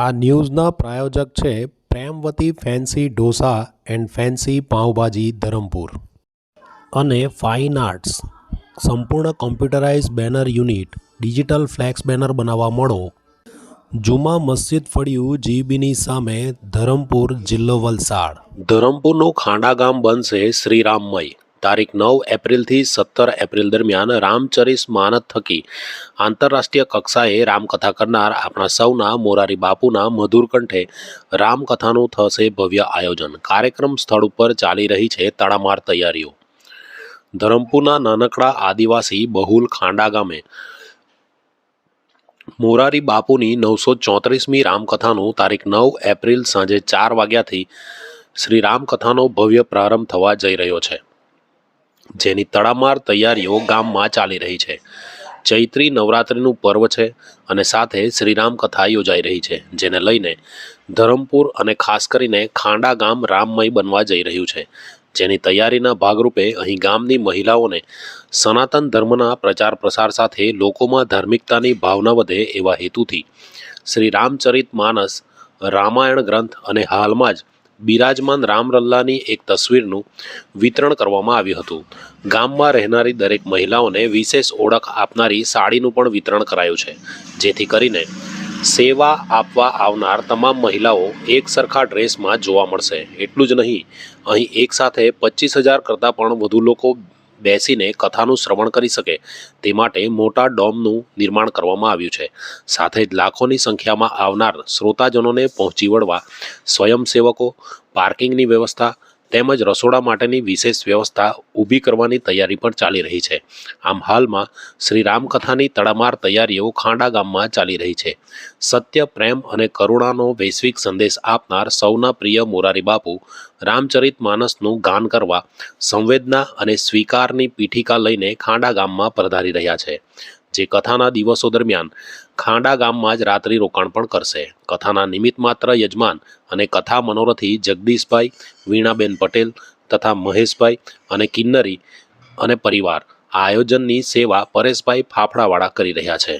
આ ન્યૂઝના પ્રાયોજક છે Premvati fancy dosa and fancy pav bhaji Dharampur. અને ફાઇન આર્ટ્સ. સંપૂર્ણ computerise banner unit, digital flex banner બનાવવા મળો. જુમા મસ્જિદ ફળિયું જીબીની સામે ધરમપુર જિલ્લો વલસાડ. ધરમપુરનું ખાંડા ગામ બનશે શ્રીરામમય. તારીખ નવ એપ્રિલથી સત્તર એપ્રિલ દરમિયાન રામચરિસ માનદ થકી આંતરરાષ્ટ્રીય કક્ષાએ રામકથા કરનાર આપણા સૌના મોરારી બાપુના મધુર કંઠે રામકથાનું થશે ભવ્ય આયોજન. કાર્યક્રમ સ્થળ ઉપર ચાલી રહી છે તડામાર તૈયારીઓ. ધરમપુરના નાનકડા આદિવાસી બહુલ ખાંડા ગામે મોરારી બાપુની નવસો ચોત્રીસમી રામકથાનું તારીખ નવ એપ્રિલ સાંજે ચાર વાગ્યાથી શ્રી રામકથાનો ભવ્ય પ્રારંભ થવા જઈ રહ્યો છે. જેની તડામાર તૈયારીઓ ગામમાં ચાલી રહી છે. ચૈત્રી નવરાત્રિનું પર્વ છે અને સાથે શ્રીરામ કથા યોજાઈ રહી છે, જેને લઈને ધરમપુર અને ખાસ કરીને ખાંડા ગામ રામમય બનવા જઈ રહ્યું છે. જેની તૈયારીના ભાગરૂપે અહીં ગામની મહિલાઓને સનાતન ધર્મના પ્રચાર પ્રસાર સાથે લોકોમાં ધાર્મિકતાની ભાવના વધે એવા હેતુથી શ્રી રામચરિત માનસ રામાયણ ગ્રંથ અને હાલમાં જ બિરાજમાન રામરલ્લાની એક તસવીરનું વિતરણ કરવામાં આવ્યું હતું. ગામમાં રહેનારી દરેક મહિલાઓને વિશેષ ઓળખ આપનારી સાડીનું પણ વિતરણ કરાયું છે. જેથી કરીને સેવા આપવા આવનાર તમામ મહિલાઓ એક સરખા ડ્રેસમાં જોવા મળશે. એટલું જ નહીં, અહીં એકસાથે પચીસ હજાર કરતાં પણ વધુ લોકો બેસીને કથાનું શ્રવણ કરી શકે તે માટે મોટા ડોમનું નિર્માણ કરવામાં આવ્યું છે. સાથે જ લાખોની સંખ્યામાં આવનાર શ્રોતાજનોને પહોંચી વળવા સ્વયંસેવકો, પાર્કિંગની વ્યવસ્થા તેમજ રસોડા માટેની વિશેષ વ્યવસ્થા ઊભી કરવાની તૈયારી પણ ચાલી રહી છે. આમ હાલમાં શ્રી રામકથાની તડામાર તૈયારીઓ ખાંડા ગામમાં ચાલી રહી છે. સત્ય, પ્રેમ અને કરુણાનો વૈશ્વિક સંદેશ આપનાર સૌના પ્રિય મોરારી બાપુ રામચરિત માનસનું ગાન કરવા, સંવેદના અને સ્વીકારની પીઠિકા લઈને ખાંડા ગામમાં પધારી રહ્યા છે. જે કથાના દિવસો દરમિયાન ખાંડા ગામમાં જ રાત્રિ રોકાણ પણ કરશે. કથાના નિમિત્ત માત્ર યજમાન અને કથા મનોરથી જગદીશભાઈ, વીણાબેન પટેલ તથા મહેશભાઈ અને કિન્નરી અને પરિવાર આ આયોજનની સેવા પરેશભાઈ ફાફડાવાળા કરી રહ્યા છે.